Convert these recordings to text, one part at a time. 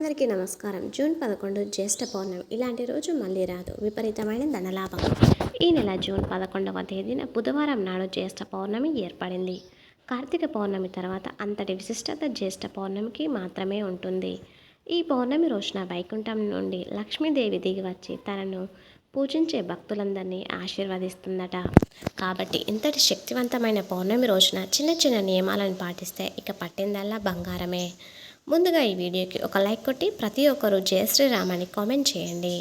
అందరికీ నమస్కారం. జూన్ పదకొండు జ్యేష్ఠ పౌర్ణమి. ఇలాంటి రోజు మళ్ళీ రాదు. విపరీతమైన ధనలాభం. ఈ నెల జూన్ పదకొండవ తేదీన బుధవారం నాడు జ్యేష్ఠ పౌర్ణమి ఏర్పడింది. కార్తీక పౌర్ణమి తర్వాత అంతటి విశిష్టత జ్యేష్ఠ పౌర్ణమికి మాత్రమే ఉంటుంది. ఈ పౌర్ణమి రోజున వైకుంఠం నుండి లక్ష్మీదేవి దిగి వచ్చి తనను పూజించే భక్తులందరినీ ఆశీర్వదిస్తుందట. కాబట్టి ఇంతటి శక్తివంతమైన పౌర్ణమి రోజున చిన్న చిన్న నియమాలను పాటిస్తే ఇక పట్టిందల్లా బంగారమే. ముందుగా ఈ వీడియోకి ఒక లైక్ కొట్టి ప్రతి ఒక్కరూ జయ అని కామెంట్ చేయండి.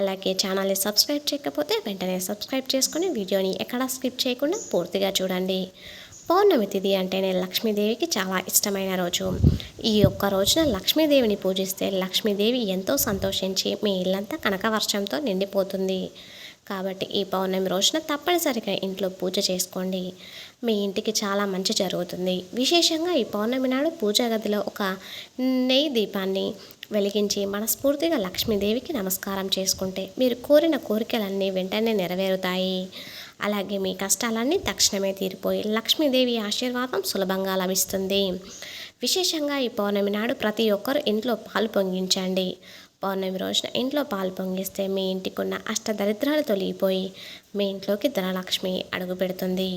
అలాగే ఛానల్ని సబ్స్క్రైబ్ చేయకపోతే వెంటనే సబ్స్క్రైబ్ చేసుకొని వీడియోని ఎక్కడా స్కిప్ చేయకుండా పూర్తిగా చూడండి. పౌర్ణమి తిథి అంటేనే లక్ష్మీదేవికి చాలా ఇష్టమైన రోజు. ఈ ఒక్క రోజున లక్ష్మీదేవిని పూజిస్తే లక్ష్మీదేవి ఎంతో సంతోషించి మీ ఇల్లంతా కనకవర్షంతో నిండిపోతుంది. కాబట్టి ఈ పౌర్ణమి రోజున తప్పనిసరిగా ఇంట్లో పూజ చేసుకోండి. మీ ఇంటికి చాలా మంచి జరుగుతుంది. విశేషంగా ఈ పౌర్ణమి నాడు పూజా గదిలో ఒక నెయ్యి దీపాన్ని వెలిగించి మనస్ఫూర్తిగా లక్ష్మీదేవికి నమస్కారం చేసుకుంటే మీరు కోరిన కోరికలన్నీ వెంటనే నెరవేరుతాయి. అలాగే మీ కష్టాలన్నీ తక్షణమే తీరిపోయి లక్ష్మీదేవి ఆశీర్వాదం సులభంగా లభిస్తుంది. విశేషంగా ఈ పౌర్ణమి నాడు ప్రతి ఒక్కరు ఇంట్లో పాలు పొంగించండి. పౌర్ణమి రోజున ఇంట్లో పాలు పొంగిస్తే మీ ఇంటికున్న అష్టదరిద్రాలు తొలగిపోయి మీ ఇంట్లోకి ధనలక్ష్మి అడుగు పెడుతుంది.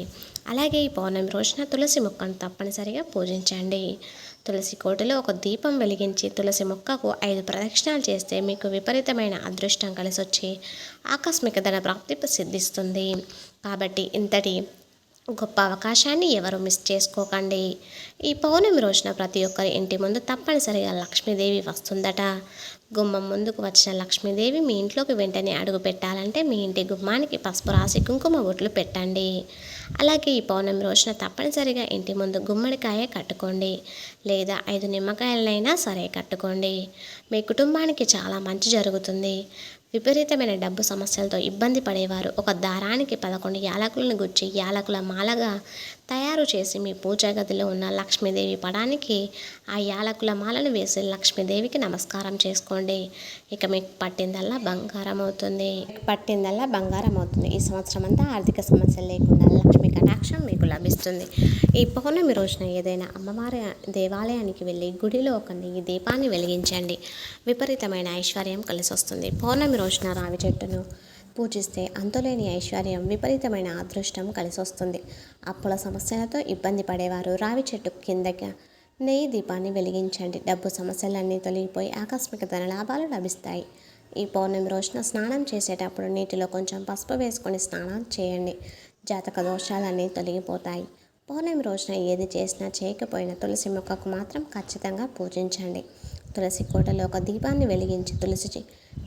అలాగే ఈ పౌర్ణమి రోజున తులసి మొక్కను తప్పనిసరిగా పూజించండి. తులసి కోటలో ఒక దీపం వెలిగించి తులసి మొక్కకు ఐదు ప్రదక్షిణాలు చేస్తే మీకు విపరీతమైన అదృష్టం కలిసి వచ్చి ఆకస్మిక ధన ప్రాప్తి సిద్ధిస్తుంది. కాబట్టి ఇంతటి గొప్ప అవకాశాన్ని ఎవరు మిస్ చేసుకోకండి. ఈ పౌర్ణమి రోజున ప్రతి ఒక్కరి ఇంటి ముందు తప్పనిసరిగా లక్ష్మీదేవి వస్తుందట. గుమ్మం ముందుకు వచ్చిన లక్ష్మీదేవి మీ ఇంట్లోకి వెంటనే అడుగు పెట్టాలంటే మీ ఇంటి గుమ్మానికి పసుపు రాసి కుంకుమ బొట్లు పెట్టండి. అలాగే ఈ పౌర్ణమి రోజున తప్పనిసరిగా ఇంటి ముందు గుమ్మడికాయ కట్టుకోండి. లేదా ఐదు నిమ్మకాయలనైనా సరే కట్టుకోండి. మీ కుటుంబానికి చాలా మంచి జరుగుతుంది. విపరీతమైన డబ్బు సమస్యలతో ఇబ్బంది పడేవారు. ఒక దారానికి పదకొండు యాలకులను గుచ్చి యాలకుల మాలగా తయారు చేసి మీ పూజా గదిలో ఉన్న లక్ష్మీదేవి పడానికి ఆ యాలకుల మాలను వేసి లక్ష్మీదేవికి నమస్కారం చేసుకోండి. ఇక మీకు పట్టిందల్లా బంగారం అవుతుంది. పట్టిందల్లా బంగారం అవుతుంది. ఈ సంవత్సరం అంతా ఆర్థిక సమస్యలు లేకుండా లక్ష్మీ కటాక్షం మీకు లభిస్తుంది. ఈ పౌర్ణమి రోజున ఏదైనా అమ్మవారి దేవాలయానికి వెళ్ళి గుడిలో ఒక నెయ్యి దీపాన్ని వెలిగించండి. విపరీతమైన ఐశ్వర్యం కలిసి వస్తుంది పౌర్ణమి రోజున రావి చెట్టును పూజిస్తే అంతులేని ఐశ్వర్యం విపరీతమైన అదృష్టం కలిసొస్తుంది. అప్పుల సమస్యలతో ఇబ్బంది పడేవారు రావి చెట్టు కిందకి నెయ్యి దీపాన్ని వెలిగించండి. డబ్బు సమస్యలన్నీ తొలగిపోయి ఆకస్మిక ధన లాభాలు లభిస్తాయి. ఈ పౌర్ణమి రోజున స్నానం చేసేటప్పుడు నీటిలో కొంచెం పసుపు వేసుకొని స్నానం చేయండి. జాతక దోషాలన్నీ తొలగిపోతాయి. పౌర్ణమి రోజున ఏది చేసినా చేయకపోయినా తులసి మొక్కకు మాత్రం ఖచ్చితంగా పూజించండి. తులసి కోటలో ఒక దీపాన్ని వెలిగించి తులసి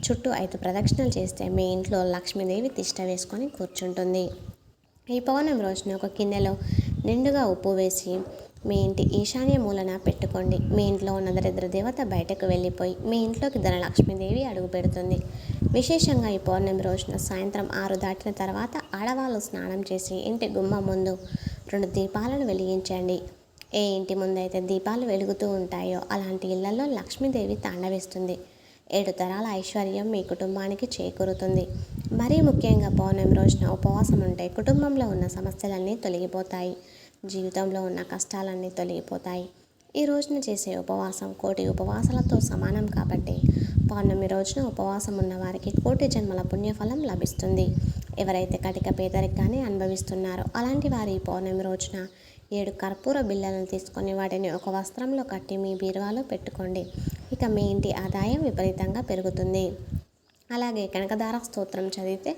చుట్టూ ఐదు ప్రదక్షిణలు చేస్తే మీ ఇంట్లో లక్ష్మీదేవి తిష్ట వేసుకొని కూర్చుంటుంది. ఈ పౌర్ణమి రోజున ఒక గిన్నెలో నిండుగా ఉప్పు వేసి మీ ఇంటి ఈశాన్య మూలన పెట్టుకోండి. మీ ఇంట్లో ఉన్న దరిద్ర దేవత బయటకు వెళ్ళిపోయి మీ ఇంట్లోకి ధనలక్ష్మీదేవి అడుగు పెడుతుంది. విశేషంగా ఈ పౌర్ణమి రోజున సాయంత్రం ఆరు దాటిన తర్వాత ఆడవాళ్ళు స్నానం చేసి ఇంటి గుమ్మం ముందు రెండు దీపాలను వెలిగించండి. ఏ ఇంటి ముందైతే దీపాలు వెలుగుతూ ఉంటాయో అలాంటి ఇళ్ళలో లక్ష్మీదేవి తాండవేస్తుంది ఏడు తరాల ఐశ్వర్యం మీ కుటుంబానికి చేకూరుతుంది. మరీ ముఖ్యంగా పౌర్ణమి రోజున ఉపవాసం ఉంటే కుటుంబంలో ఉన్న సమస్యలన్నీ తొలగిపోతాయి. జీవితంలో ఉన్న కష్టాలన్నీ తొలగిపోతాయి. ఈ రోజున చేసే ఉపవాసం కోటి ఉపవాసాలతో సమానం కాబట్టి పౌర్ణమి రోజున ఉపవాసం ఉన్న వారికి కోటి జన్మల పుణ్యఫలం లభిస్తుంది. ఎవరైతే కటిక పేదరికాన్ని అనుభవిస్తున్నారో అలాంటి వారి పౌర్ణమి రోజున ఏడు కర్పూర బిళ్ళలను తీసుకొని వాటిని ఒక వస్త్రంలో కట్టి మీ బీరువాలో పెట్టుకోండి. ఇక మీ ఇంటి ఆదాయం విపరీతంగా పెరుగుతుంది. అలాగే కనకదార స్తోత్రం చదివితే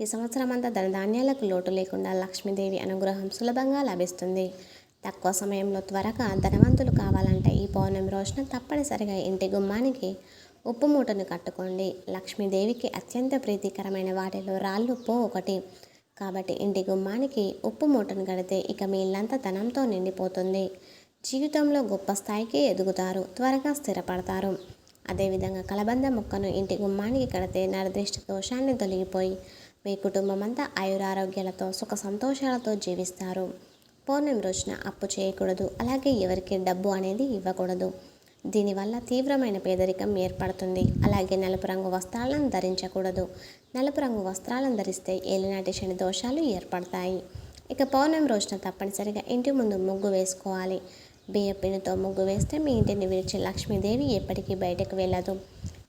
ఈ సంవత్సరం అంతా ధనధాన్యాలకు లోటు లేకుండా లక్ష్మీదేవి అనుగ్రహం సులభంగా లభిస్తుంది. తక్కువ సమయంలో త్వరగా ధనవంతులు కావాలంటే ఈ పౌర్ణమి రోజున తప్పనిసరిగా ఇంటి గుమ్మానికి ఉప్పు మూటను కట్టుకోండి. లక్ష్మీదేవికి అత్యంత ప్రీతికరమైన వాటిలో రాళ్ళు ఉప్పు ఒకటి. కాబట్టి ఇంటి గుమ్మానికి ఉప్పు మూటను కడితే ఇక మీ ఇల్లంతా ధనంతో నిండిపోతుంది. జీవితంలో గొప్ప స్థాయికి ఎదుగుతారు త్వరగా స్థిరపడతారు. అదేవిధంగా కలబంద మొక్కను ఇంటి గుమ్మానికి కడితే నరదృష్టి దోషాన్ని తొలగిపోయి మీ కుటుంబం అంతా ఆయురారోగ్యాలతో సుఖ సంతోషాలతో జీవిస్తారు. పౌర్ణమి రోజున అప్పు చేయకూడదు అలాగే ఎవరికి డబ్బు అనేది ఇవ్వకూడదు. దీనివల్ల తీవ్రమైన పేదరికం ఏర్పడుతుంది. అలాగే నలుపు రంగు వస్త్రాలను ధరించకూడదు. నలుపు రంగు వస్త్రాలను ధరిస్తే ఏలినాటి శని దోషాలు ఏర్పడతాయి. ఇక పౌర్ణమి రోజున తప్పనిసరిగా ఇంటి ముందు ముగ్గు వేసుకోవాలి. బియ్యపిండితో ముగ్గు వేస్తే మీ ఇంటిని విడిచి లక్ష్మీదేవి ఎప్పటికీ బయటకు వెళ్ళదు.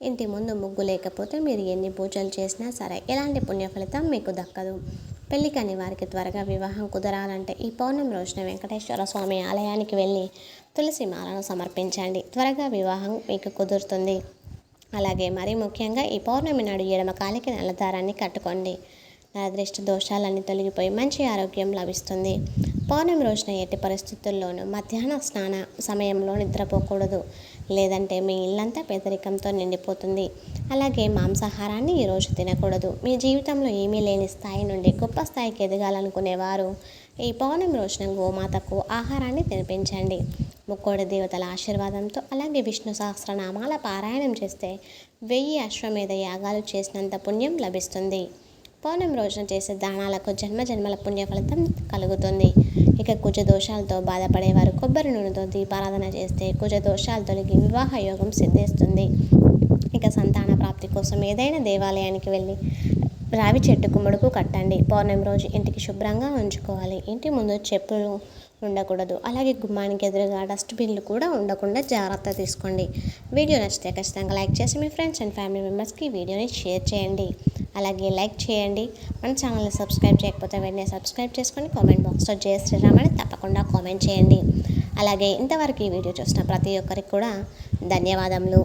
ఇంటి ముందు ముగ్గు లేకపోతే మీరు ఎన్ని పూజలు చేసినా సరే ఎలాంటి పుణ్య ఫలితం మీకు దక్కదు. పెళ్ళి కాని వారికి త్వరగా వివాహం కుదరాలంటే ఈ పౌర్ణమి రోజున వెంకటేశ్వర స్వామి ఆలయానికి వెళ్ళి తులసి మాలను సమర్పించండి. త్వరగా వివాహం మీకు కుదురుతుంది. అలాగే మరీ ముఖ్యంగా ఈ పౌర్ణమి నాడు ఎడమ కాలికి నల్లదారాన్ని కట్టుకోండి. నరదృష్టి దోషాలన్నీ తొలగిపోయి మంచి ఆరోగ్యం లభిస్తుంది. పౌర్ణమి రోజున ఎట్టి పరిస్థితుల్లోనూ మధ్యాహ్న స్నాన సమయంలో నిద్రపోకూడదు. లేదంటే మీ ఇల్లంతా పేదరికంతో నిండిపోతుంది. అలాగే మాంసాహారాన్ని ఈరోజు తినకూడదు. మీ జీవితంలో ఏమీ లేని స్థాయి నుండి గొప్ప స్థాయికి ఎదగాలనుకునేవారు ఈ పౌర్ణమి రోజున గోమాతకు ఆహారాన్ని తినిపించండి. ముక్కోడి దేవతల ఆశీర్వాదంతో అలాగే విష్ణు సహస్రనామాల పారాయణం చేస్తే వెయ్యి అశ్వమేధ యాగాలు చేసినంత పుణ్యం లభిస్తుంది. పౌర్ణమి రోజున చేసే దానాలకు జన్మ జన్మల పుణ్య ఫలితం కలుగుతుంది. ఇక కుజ దోషాలతో బాధపడేవారు కొబ్బరి నూనెతో దీపారాధన చేస్తే కుజ దోషాలు తొలగి వివాహ యోగం సిద్ధిస్తుంది. ఇక సంతాన ప్రాప్తి కోసం ఏదైనా దేవాలయానికి వెళ్ళి రావి చెట్టుకు ముడుపు కట్టండి. పౌర్ణమి రోజు ఇంటికి శుభ్రంగా ఉంచుకోవాలి. ఇంటి ముందు చెప్పులు ఉండకూడదు. అలాగే గుమ్మానికి ఎదురుగా డస్ట్బిన్లు కూడా ఉండకుండా జాగ్రత్త తీసుకోండి. వీడియో నచ్చితే ఖచ్చితంగా లైక్ చేసి మీ ఫ్రెండ్స్ అండ్ ఫ్యామిలీ మెంబర్స్కి వీడియోని షేర్ చేయండి. అలాగే లైక్ చేయండి. మన ఛానల్ని సబ్స్క్రైబ్ చేయకపోతే వెంటనే సబ్స్క్రైబ్ చేసుకొని కామెంట్ బాక్స్లో జయ శ్రీరామ్ అని తప్పకుండా కామెంట్ చేయండి. అలాగే ఇంతవరకు ఈ వీడియో చూసిన ప్రతి ఒక్కరికి కూడా ధన్యవాదములు.